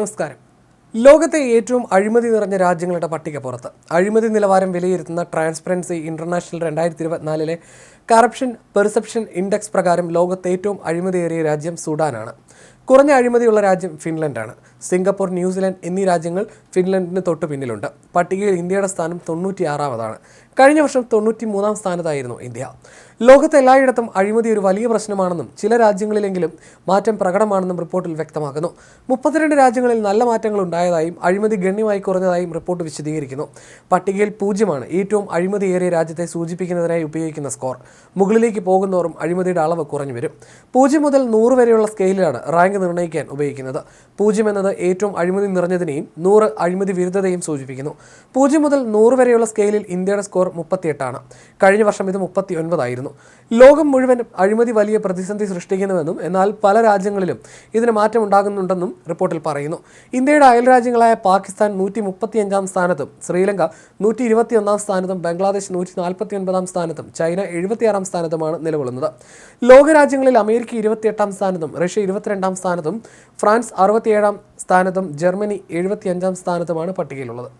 നമസ്കാരം. ലോകത്തെ ഏറ്റവും അഴിമതി നിറഞ്ഞ രാജ്യങ്ങളുടെ പട്ടിക പുറത്ത്. അഴിമതി നിലവാരം വിലയിരുത്തുന്ന ട്രാൻസ്പെറൻസി ഇന്റർനാഷണൽ രണ്ടായിരത്തി ഇരുപത്തിനാലിലെ കറപ്ഷൻ പെർസെപ്ഷൻ ഇൻഡെക്സ് പ്രകാരം ലോകത്തെ ഏറ്റവും അഴിമതിയേറിയ രാജ്യം സുഡാനാണ്. കുറഞ്ഞ അഴിമതിയുള്ള രാജ്യം ഫിൻലൻഡാണ്. സിംഗപ്പൂർ ന്യൂസിലൻഡ് എന്നീ രാജ്യങ്ങൾ ഫിൻലൻഡിന് തൊട്ട് പിന്നിലുണ്ട്. പട്ടികയിൽ ഇന്ത്യയുടെ സ്ഥാനം തൊണ്ണൂറ്റിയാറാമതാണ്. കഴിഞ്ഞ വർഷം തൊണ്ണൂറ്റി മൂന്നാം സ്ഥാനത്തായിരുന്നു ഇന്ത്യ. ലോകത്ത് എല്ലായിടത്തും അഴിമതി ഒരു വലിയ പ്രശ്നമാണെന്നും ചില രാജ്യങ്ങളിലെങ്കിലും മാറ്റം പ്രകടമാണെന്നും റിപ്പോർട്ടിൽ വ്യക്തമാക്കുന്നു. മുപ്പത്തിരണ്ട് രാജ്യങ്ങളിൽ നല്ല മാറ്റങ്ങൾ ഉണ്ടായതായും അഴിമതി ഗണ്യമായി കുറഞ്ഞതായും റിപ്പോർട്ട് വിശദീകരിക്കുന്നു. പട്ടികയിൽ പൂജ്യമാണ് ഏറ്റവും അഴിമതിയേറിയ രാജ്യത്തെ സൂചിപ്പിക്കുന്നതിനായി ഉപയോഗിക്കുന്ന സ്കോർ. മുകളിലേക്ക് പോകുന്നതോറും അഴിമതിയുടെ അളവ് കുറഞ്ഞു വരും പൂജ്യം മുതൽ നൂറ് വരെയുള്ള സ്കെയിലാണ് റാങ്ക് നിർണയിക്കാൻ ഉപയോഗിക്കുന്നത്. പൂജ്യം എന്നത് ഏറ്റവും അഴിമതി നിറഞ്ഞതിനെയും നൂറ് അഴിമതി വിരുദ്ധതയും സൂചിപ്പിക്കുന്നു. പൂജ്യം മുതൽ നൂറ് വരെയുള്ള സ്കെയിലിൽ ഇന്ത്യയുടെ സ്കോർ മുപ്പത്തിയെട്ടാണ്. കഴിഞ്ഞ വർഷം ഇത് മുപ്പത്തി ഒൻപതായിരുന്നു ലോകം മുഴുവൻ അഴിമതി വലിയ പ്രതിസന്ധി സൃഷ്ടിക്കുന്നുവെന്നും എന്നാൽ പല രാജ്യങ്ങളിലും ഇതിന് മാറ്റം ഉണ്ടാകുന്നുണ്ടെന്നും റിപ്പോർട്ടിൽ പറയുന്നു. ഇന്ത്യയുടെ അയൽരാജ്യങ്ങളായ പാകിസ്ഥാൻ നൂറ്റി മുപ്പത്തിയഞ്ചാം സ്ഥാനത്തും ശ്രീലങ്ക നൂറ്റി ഇരുപത്തിയൊന്നാം സ്ഥാനത്തും ബംഗ്ലാദേശ് നൂറ്റി നാൽപ്പത്തി ഒൻപതാം സ്ഥാനത്തും ചൈന എഴുപത്തിയാറാം സ്ഥാനത്തുമാണ് നിലകൊള്ളുന്നത്. ലോകരാജ്യങ്ങളിൽ അമേരിക്ക ഇരുപത്തിയെട്ടാം സ്ഥാനത്തും റഷ്യ ഇരുപത്തിരണ്ടാം സ്ഥാനത്തും ഫ്രാൻസ് അറുപത്തിയേഴാം സ്ഥാനത്തും ജർമ്മനി എഴുപത്തിയഞ്ചാം സ്ഥാനത്തുമാണ് പട്ടികയിലുള്ളത്.